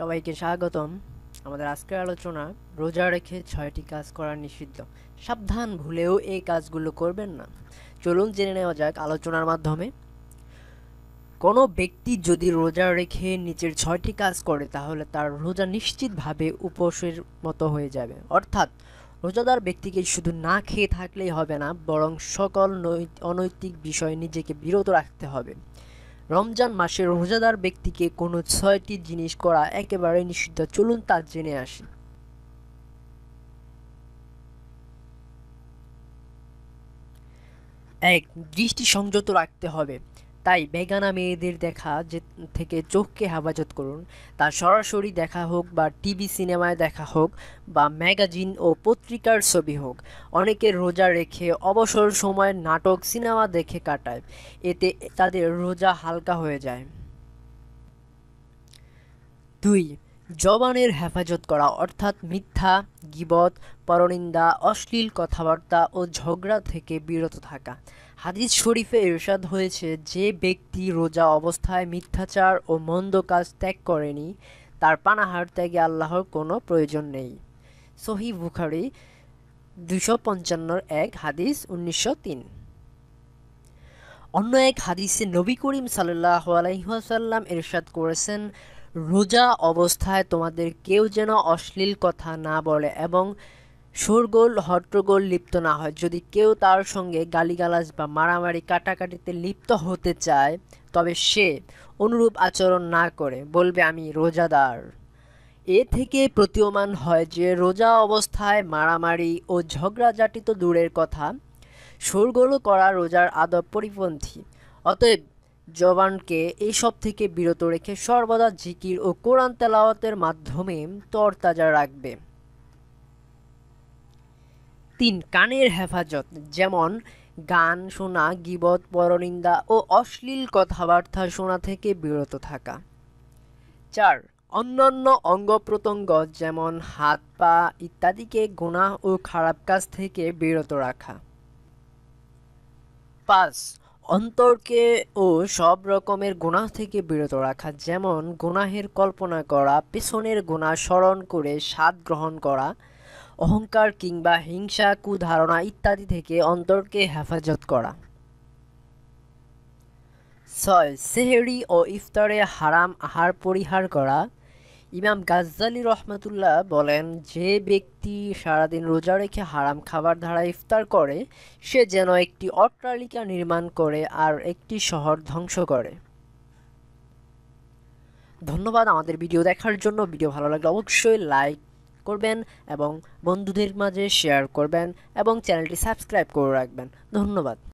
সবাইকে স্বাগতম। আমাদের আজকের আলোচনা, রোজা রেখে ছয়টি কাজ করা নিষিদ্ধ। সাবধান, ভুলেও এই কাজগুলো করবেন না। চলুন জেনে নেওয়া যাক আলোচনার মাধ্যমে। কোনো ব্যক্তি যদি রোজা রেখে নিচের ছয়টি কাজ করে, তাহলে তার রোজা নিশ্চিতভাবে উপোসের মতো হয়ে যাবে। অর্থাৎ, রোজাদার ব্যক্তিকে শুধু না খেয়ে থাকলেই হবে না, বরং সকল অনৈতিক বিষয়ে নিজেকে বিরত রাখতে হবে। রমজান মাসে রোজাদার ব্যক্তিকে কোনো ছয়টি জিনিস করা একেবারে নিষিদ্ধ। চলুন তা জেনে আসি। এক, দৃষ্টি সংযত রাখতে হবে। তাই বেগানা মেয়েদের দেখা যে, থেকে চোখকে হেফাজত করুন। তা সরাসরি দেখা হোক বা টিভি সিনেমায় দেখা হোক বা ম্যাগাজিন ও পত্রিকার ছবি হোক, অনেকে রোজা রেখে অবসর সময় নাটক, সিনেমা দেখে কাটায়। এতে তাদের রোজা হালকা হয়ে যায়। দুই জবানের হেফাজত করা, অর্থাৎ মিথ্যা, গিবত, পরনিন্দা, অশ্লীল কথাবার্তা ও ঝগড়া থেকে বিরত থাকা। হাদিস শরীফে ইরশাদ হয়েছে, যে ব্যক্তি রোজা অবস্থায় মিথ্যাচার ও মন্দ কাজ ত্যাগ করেনি, তার পানাহার ত্যাগে আল্লাহর কোনো প্রয়োজন নেই। সহি বুখারি দুশো পঞ্চান্নর এক হাদিস, উনিশশো তিন। অন্য এক হাদিসে নবী করিম সাল্লাহ আলাইসাল্লাম ইরশাদ করেছেন রোজা অবস্থায় তোমাদের কেউ যেন অশ্লীল কথা না বলে এবং শোরগোল, হট্টগোল লিপ্ত না হয়। যদি কেউ তার সঙ্গে গালিগালাজ বা মারামারি কাটাকাটিতে লিপ্ত হতে চায়, তবে সে অনুরূপ আচরণ না করে, বলবে, আমি রোজাদার। এ থেকে প্রতীয়মান হয় যে, রোজা অবস্থায় মারামারি ও ঝগড়াঝাটি তো দূরের কথা। শোরগোল করা রোজার আদব পরিপন্থী। অতএব জবানকে এইসব থেকে বিরত রেখে সর্বদা জিকির ও কোরআন তেলাওয়াতের মাধ্যমে তরতাজা রাখবে। তিন, কানের হেফাজত, যেমন গান শোনা, গিবত, পরনিন্দা ও অশ্লীল কথাবার্তা শোনা থেকে বিরত থাকা। চার, অন্যান্য অঙ্গ প্রত্যঙ্গ যেমন হাত, পা ইত্যাদিকে গুনাহ ও খারাপ কাজ থেকে বিরত রাখা। পাঁচ অন্তরকে ও সব রকমের গুনাহ থেকে বিরত রাখা, যেমন গুনাহের কল্পনা করা, পেছনের গুনাহ স্মরণ করে স্বাদ গ্রহণ করা, অহংকার কিংবা হিংসা, কুধারণা ইত্যাদি থেকে অন্তরকে হেফাজত করা। ছয়, সেহেরি ও ইফতারে হারাম আহার পরিহার করা। ইমাম গাজ্জালি রহমতুল্লাহ বলেন, যে ব্যক্তি সারাদিন রোজা রেখে হারাম খাবার দ্বারা ইফতার করে, সে যেন একটি অট্টালিকা নির্মাণ করে আর একটি শহর ধ্বংস করে। ধন্যবাদ আমাদের ভিডিও দেখার জন্য। ভিডিও ভালো লাগলে অবশ্যই লাইক করবেন এবং বন্ধুদের মাঝে শেয়ার করবেন এবং চ্যানেলটি সাবস্ক্রাইব করে রাখবেন। ধন্যবাদ।